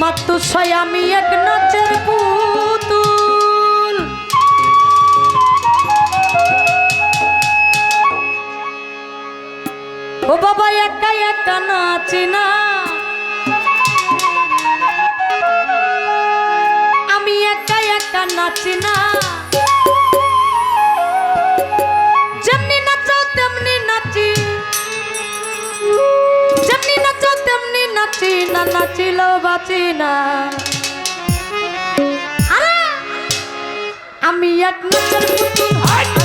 মাত্র সয়ামি এক নাচের পুতুল। ও বাবা, একা একা নাচি না। আমি একা একা নাচি না। না নাচিল বাঁচি না। আমি এক নাচের পুতুল।